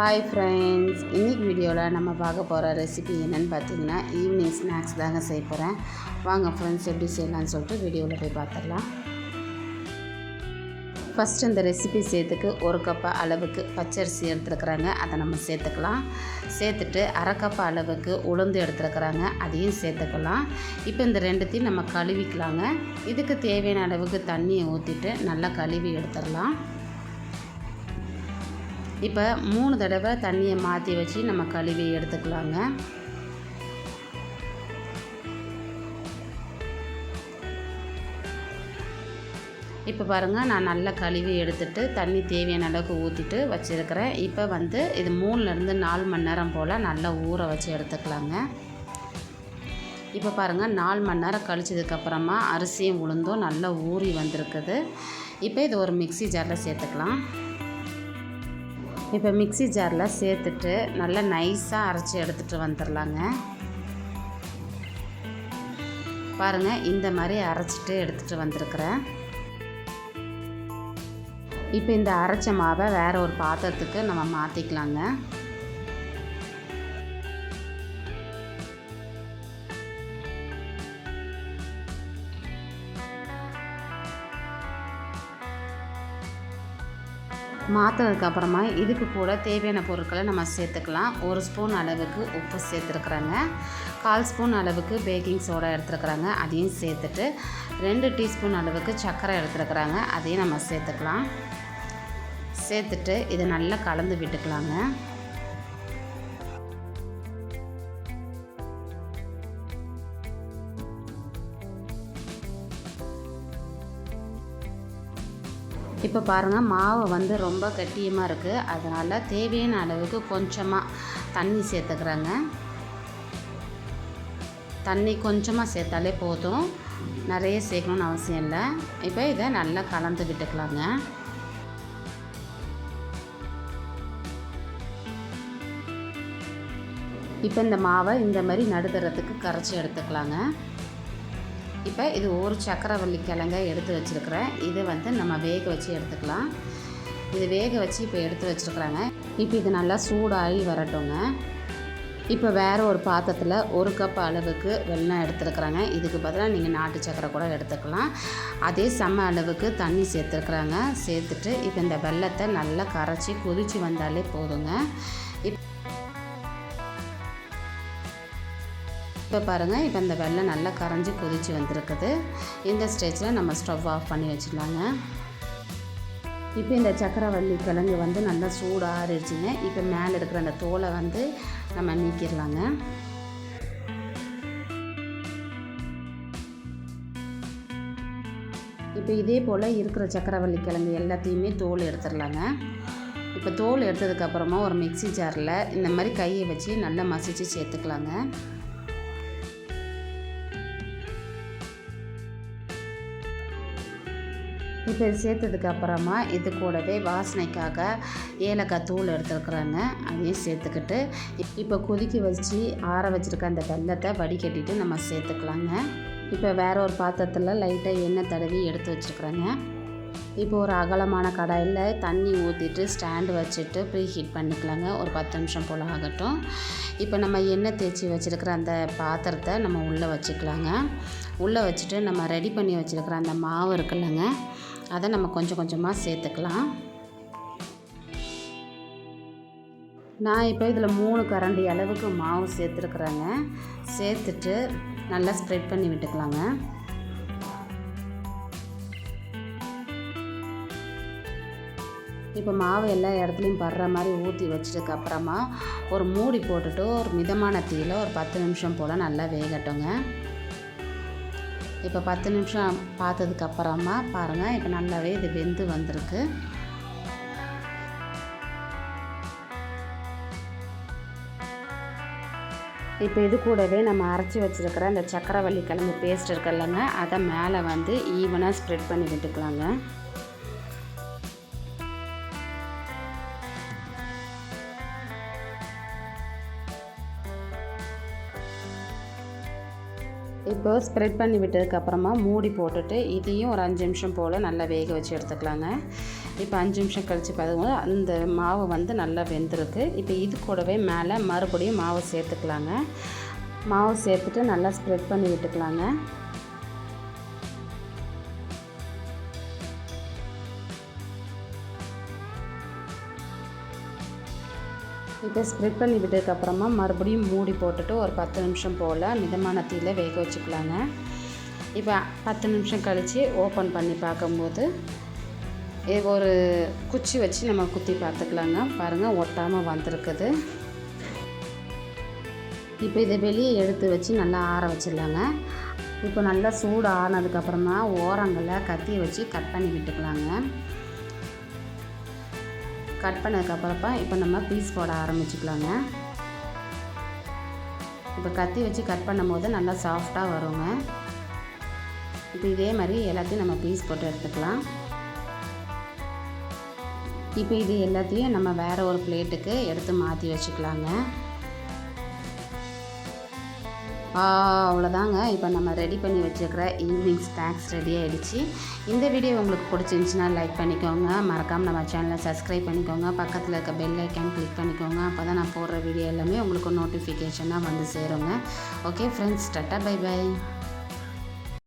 Hi friends இன்றைக்கி வீடியோவில் நம்ம பார்க்க போகிற ரெசிபி என்னென்னு பார்த்தீங்கன்னா ஈவினிங் ஸ்நாக்ஸ் தாங்க செய்ய போகிறேன் வாங்க ஃப்ரெண்ட்ஸ் எப்படி செய்யலாம்னு சொல்லிட்டு வீடியோவில் போய் பார்த்துடலாம். ஃபஸ்ட்டு இந்த ரெசிபி சேர்த்துக்கு ஒரு கப்பு அளவுக்கு பச்சரிசி எடுத்துருக்குறாங்க. அதை நம்ம சேர்த்துக்கலாம். சேர்த்துட்டு அரை கப்பு அளவுக்கு உளுந்து எடுத்துருக்குறாங்க. அதையும் சேர்த்துக்கலாம். இப்போ இந்த ரெண்டுத்தையும் நம்ம கழுவிக்கலாங்க. இதுக்கு தேவையான அளவுக்கு தண்ணியை ஊற்றிட்டு நல்லா கழுவி எடுத்துடலாம். இப்போ மூணு தடவை தண்ணியை மாற்றி வச்சு நம்ம கழுவி எடுத்துக்கலாங்க. இப்போ பாருங்கள் நான் நல்லா கழுவி எடுத்துட்டு தண்ணி தேவையான அளவுக்கு ஊற்றிட்டு வச்சுருக்கிறேன். இப்போ வந்து இது மூணுலேருந்து நாலு மணி நேரம் போல் நல்லா ஊற வச்சு எடுத்துக்கலாங்க. இப்போ பாருங்கள் நாலு மணி நேரம் கழிச்சதுக்கப்புறமா அரிசியும் உளுந்தும் நல்லா ஊறி வந்திருக்குது. இப்போ இது ஒரு மிக்சி ஜாரில் சேர்த்துக்கலாம். இப்போ மிக்சி ஜாரில் சேர்த்துட்டு நல்லா நைஸாக அரைச்சி எடுத்துகிட்டு வந்துடலாங்க. பாருங்கள் இந்த மாதிரி அரைச்சிட்டு எடுத்துகிட்டு வந்திருக்கிறேன். இப்போ இந்த அரைச்ச மாவை வேறு ஒரு பாத்திரத்துக்கு நம்ம மாற்றிக்கலாங்க மாற்றினதுக்கப்புறமா இதுக்கு கூட தேவையான பொருட்களை நம்ம சேர்த்துக்கலாம். ஒரு ஸ்பூன் அளவுக்கு உப்பு சேர்த்துருக்குறாங்க. கால் ஸ்பூன் அளவுக்கு பேக்கிங் சோடா எடுத்துருக்குறாங்க. அதையும் சேர்த்துட்டு ரெண்டு டீஸ்பூன் அளவுக்கு சர்க்கரை எடுத்துருக்குறாங்க. அதையும் நம்ம சேர்த்துக்கலாம். சேர்த்துட்டு இதை நல்லா கலந்து விட்டுக்கலாங்க. இப்போ பாருங்கள் மாவு வந்து ரொம்ப கட்டியமாக இருக்குது அதனால் தேவையான அளவுக்கு கொஞ்சமாக தண்ணி சேர்த்துக்கிறேங்க. தண்ணி கொஞ்சமாக சேர்த்தாலே போதும். நிறைய சேர்க்கணுன்னு அவசியம் இல்லை. இப்போ இதை நல்லா கலந்து விட்டுக்கலாங்க. இப்போ இந்த மாவை இந்த மாதிரி நடுதரத்துக்கு கரைச்சி எடுத்துக்கலாங்க. இப்போ இது ஒரு சக்கரவள்ளி கிழங்க எடுத்து வச்சுருக்கிறேன். இதை வந்து நம்ம வேக வச்சு எடுத்துக்கலாம். இது வேக வச்சு இப்போ எடுத்து வச்சுருக்குறாங்க. இப்போ இது நல்லா சூடாகி வரட்டுங்க. இப்போ வேறு ஒரு பாத்திரத்தில் ஒரு கப் அளவுக்கு வெள்ளம் எடுத்துருக்குறாங்க. இதுக்கு பதிலாக நீங்கள் நாட்டு சக்கரை கூட எடுத்துக்கலாம். அதே சம அளவுக்கு தண்ணி சேர்த்துருக்குறாங்க. சேர்த்துட்டு இப்போ இந்த வெள்ளத்தை நல்லா கரைச்சி கொதித்து வந்தாலே போதுங்க. இப் இப்போ பாருங்கள் இப்போ இந்த வெள்ளம் நல்லா கரைஞ்சி கொதிச்சு வந்திருக்குது. இந்த ஸ்டேஜில் நம்ம ஸ்டவ் ஆஃப் பண்ணி வச்சிடலாங்க. இப்போ இந்த சக்கரவள்ளி கிழங்கு வந்து நல்லா சூடாக ஆறிடுச்சுங்க இப்போ மேலே இருக்கிற அந்த தோலை வந்து நம்ம நீக்கிடலாங்க. இப்போ இதே போல் இருக்கிற சக்கரவள்ளி கிழங்கு எல்லாத்தையுமே தோல் எடுத்துடலாங்க. இப்போ தோல் எடுத்ததுக்கப்புறமா ஒரு மிக்சி ஜாரில் இந்த மாதிரி கையை வச்சு நல்லா மசிச்சு சேர்த்துக்கலாங்க. இப்போ இது சேர்த்ததுக்கு அப்புறமா இது கூடவே வாசனைக்காக ஏலக்காய் தூள் எடுத்துருக்குறாங்க. அதையும் சேர்த்துக்கிட்டு இப்போ கொதிக்க வச்சு ஆற வச்சுருக்க அந்த வெள்ளத்தை வடிகட்டிட்டு நம்ம சேர்த்துக்கலாங்க. இப்போ வேற ஒரு பாத்திரத்தில் லைட்டாக எண்ணெய் தடவி எடுத்து வச்சுருக்குறேங்க. இப்போ ஒரு அகலமான கடாயில் தண்ணி ஊற்றிட்டு ஸ்டாண்டு வச்சுட்டு ப்ரீ ஹீட் பண்ணிக்கலாங்க. ஒரு பத்து நிமிஷம் போல் ஆகட்டும். இப்போ நம்ம எண்ணெய் தேய்ச்சி வச்சுருக்கிற அந்த பாத்திரத்தை நம்ம உள்ளே வச்சுக்கலாங்க. உள்ளே வச்சுட்டு நம்ம ரெடி பண்ணி வச்சுருக்கிற அந்த மாவு இருக்குல்லங்க. அதை நம்ம கொஞ்சம் கொஞ்சமாக சேர்த்துக்கலாம். நான் இப்போ இதில் மூணு கரண்டி அளவுக்கு மாவு சேர்த்துருக்குறேங்க. சேர்த்துட்டு நல்லா ஸ்ப்ரெட் பண்ணி விட்டுக்கலாங்க. இப்போ மாவு எல்லா இடத்துலையும் படுற மாதிரி ஊற்றி வச்சதுக்கப்புறமா ஒரு மூடி போட்டுட்டு ஒரு மிதமான தீயில் ஒரு பத்து நிமிஷம் போல் நல்லா வேகட்டுங்க. இப்போ பத்து நிமிஷம் பார்த்ததுக்கப்புறமா பாருங்கள் இப்போ நல்லாவே இது வெந்து வந்திருக்கு. இப்போ இது கூடவே நம்ம அரைச்சி வச்சுருக்கிற அந்த சக்கரவள்ளி கிழங்கு பேஸ்ட் இருக்குல்லங்க அதை மேலே வந்து ஈவனாக ஸ்ப்ரெட் பண்ணி விட்டுக்கலாங்க. இப்போ ஸ்ப்ரெட் பண்ணி விட்டதுக்கப்புறமா மூடி போட்டுட்டு இதையும் ஒரு அஞ்சு நிமிஷம் போல் நல்லா வேக வச்சு எடுத்துக்கலாங்க. இப்போ அஞ்சு நிமிஷம் கழித்து பார்த்துக்கோங்க அந்த மாவு வந்து நல்லா வெந்திருக்கு. இப்போ இது கூடவே மேலே மறுபடியும் மாவு சேர்த்துக்கலாங்க. மாவு சேர்த்துட்டு நல்லா ஸ்ப்ரெட் பண்ணி விட்டுக்கலாங்க. இப்போ ஸ்ப்ரெட் பண்ணி விட்டதுக்கப்புறமா மறுபடியும் மூடி போட்டுட்டு ஒரு பத்து நிமிஷம் போல் மிதமான தீயில் வேக வச்சுக்கலாங்க. இப்போ பத்து நிமிஷம் கழித்து ஓப்பன் பண்ணி பார்க்கும்போது ஒரு குச்சி வச்சு நம்ம குத்தி பார்த்துக்கலாங்க. பாருங்கள் ஒட்டாமல் வந்திருக்குது. இப்போ இதை வெளியே எடுத்து வச்சு நல்லா ஆற வச்சிடலாங்க. இப்போ நல்லா சூடு ஆனதுக்கப்புறமா ஓரங்களை கத்தி வச்சு கட் பண்ணி விட்டுக்கலாங்க. கட் பண்ணதுக்கப்புறப்பா இப்போ நம்ம பீஸ் போட ஆரம்பிச்சுக்கலாங்க. இப்போ கத்தி வச்சு கட் பண்ணும்போது நல்லா சாஃப்டாக வருங்க. இப்போ இதே மாதிரி எல்லாத்தையும் நம்ம பீஸ் போட்டு எடுத்துக்கலாம். இப்போ இது எல்லாத்தையும் நம்ம வேறு ஒரு பிளேட்டுக்கு எடுத்து மாற்றி வச்சுக்கலாங்க. அவ்வளோதாங்க. இப்போ நம்ம ரெடி பண்ணி வச்சுருக்கிற ஈவினிங் ஸ்நாக்ஸ் ரெடி ஆகிடுச்சு இந்த வீடியோ உங்களுக்கு பிடிச்சிருந்துச்சின்னா லைக் பண்ணிக்கோங்க. மறக்காமல் நம்ம சேனலை சப்ஸ்கிரைப் பண்ணிக்கோங்க. பக்கத்தில் இருக்க பெல் ஐக்கான் கிளிக் பண்ணிக்கோங்க. அப்போ தான் நான் போடுற வீடியோ எல்லாமே உங்களுக்கு நோட்டிஃபிகேஷனாக வந்து சேருங்க. Okay friends tata bye bye